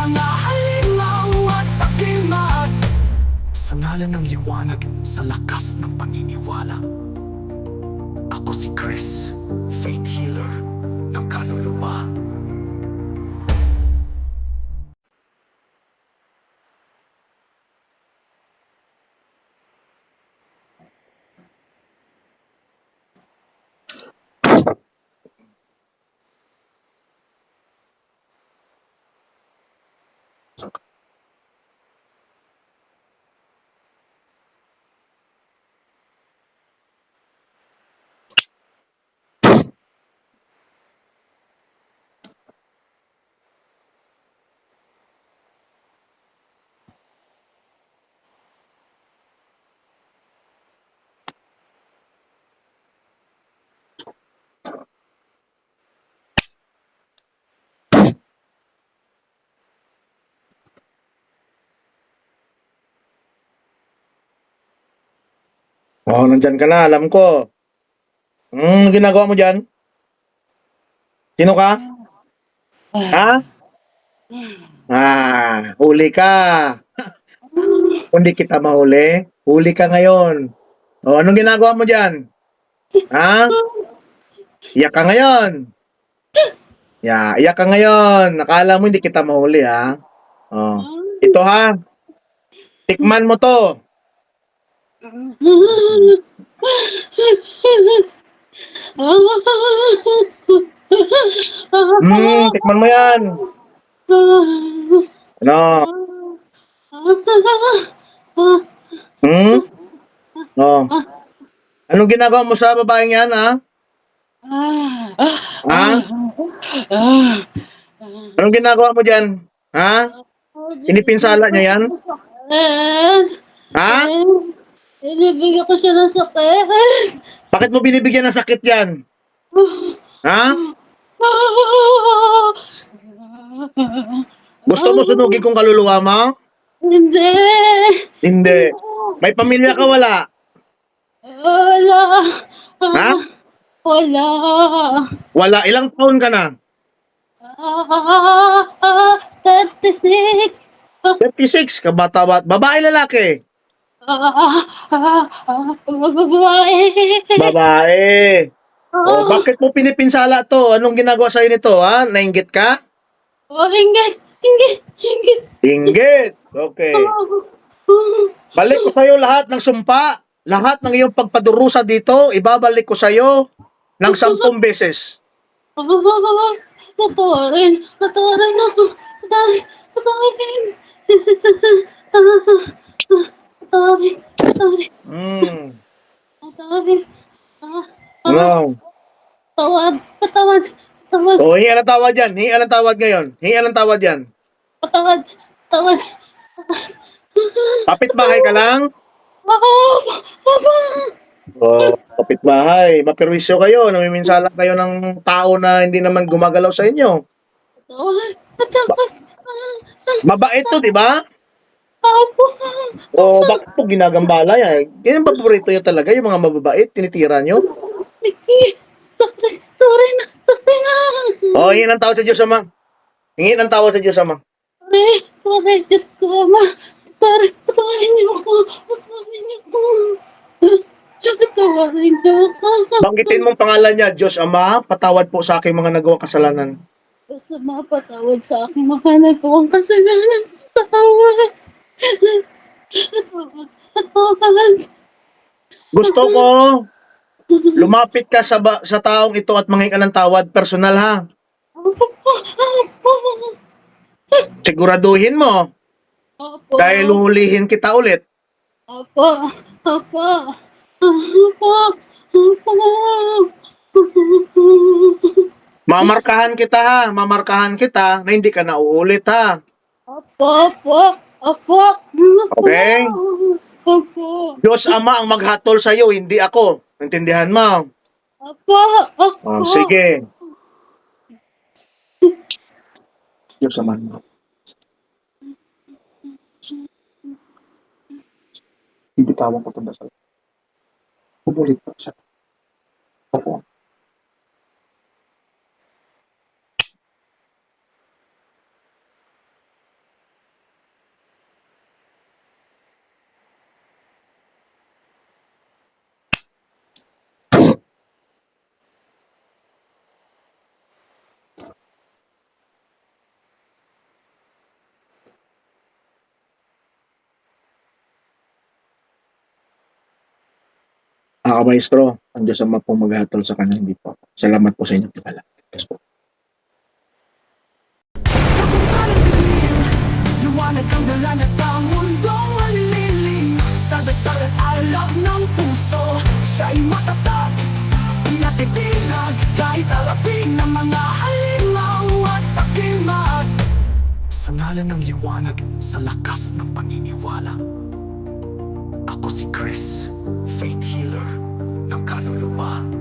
mga halimaw at pakimat. Sa ngalan ng liwanag, sa lakas ng paniniwala. Ako si Chris, Faith Healer. Oo, nandyan ka na, alam ko. Hmm, ginagawa mo dyan? Sino ka? Ha? Ah, huli ka. Kung di kita mahuli, huli ka ngayon. O, anong ginagawa mo dyan? Ha? Iyak ka ngayon. Ya, iyak ka ngayon. Nakala mo hindi kita mahuli, ha? Oh. Ito, ha? Tikman mo to. Hmm, tikman mo yan. Ano? Hmm? Oh. Anong ginagawa mo sa babaeng yan, ha? Ha? Anong ginagawa mo dyan? Ha? Pinipinsala niya yan? Ha? Inibigyan ko siya ng sakit. Bakit mo binibigyan ng sakit yan? Ha? Gusto mo sunugin kong kaluluwa mo? Hindi. Hindi. May pamilya ka wala? Wala. Ha? Wala. Wala. Ilang taon ka na? Ah, 36. 36. Kabata-bat. Babae lalaki? Babae. Babae. Oh, bakit mo pinipinsala to? Anong ginagawa sa'yo nito, ha? Nainggit ka? oh, inggit, inggit, inggit. Inggit. Okay. Balik ko sa'yo lahat ng sumpa. Lahat ng iyong pagpadurusa dito, ibabalik ko sa'yo ng sampung beses. Tatawarin, tatawarin ako. Tatawarin, tatawarin. Tatawarin, tatawarin, Hmm. tatawarin. Ah, No. Tawad, patawad, O, hingi ng tawad yan. Hingi ng tawad ngayon. Hingi ng tawad yan. patawad, patawad. Kapit-bahay ka lang? Ako, ako. O, kapit-bahay. Mapirwisyo kayo. Namiminsala kayo ng tao na hindi naman gumagalaw sa inyo. Patawad, patawad. Mabait to, di ba? Ako. O, bakit po ginagambala yan? Yan ang paborito nyo talaga, yung mga mababait, tinitira nyo. Sorry, sorry na, sorry na. O, hingi ng tawad sa Diyos, Ama. Hingi ng tawad sa Diyos, Ama. Sorry, sorry, Diyos ko, Ama. Sorry, patawarin niyo ako. Patawarin niyo ako. Patawarin niyo ako. Banggitin mong pangalan niya, Diyos Ama, patawad po sa aking mga nagawang kasalanan. Sa mga patawad sa aking mga nagawang kasalanan. Patawad. Patawad. Patawad. Gusto ko, lumapit ka sa, ba- sa taong ito at manghingi ka ng tawad, personal ha. Siguraduhin mo, Opo. dahil huhulihin kita ulit. Opo. Opo. Opo. Opo. Mamarkahan kita ha, mamarkahan kita na hindi ka na uulit ha. Opo. Opo. Opo. Okay. Opo. Diyos Ama ang maghatol sa iyo, hindi ako. Intindihan mo? Opo. Opo. Oh, sige. Diyos Ama. Ibitawan ko ito dasal. Pubulit pa siya. Opo. Ako, maestro, ang Diyos ang pong maghatol sa kanya, hindi po. Salamat po sa inyong tiwala. Yes po. Liwanag ang dala na sa mundong malililim Sa dasal at alab ng puso Siya'y matatag Pinatitinag Kahit alapin ng mga halimaw at pakimat Sa ngalan ng liwanag Sa lakas ng paniniwala ako si Chris, faith healer ng kaluluwa.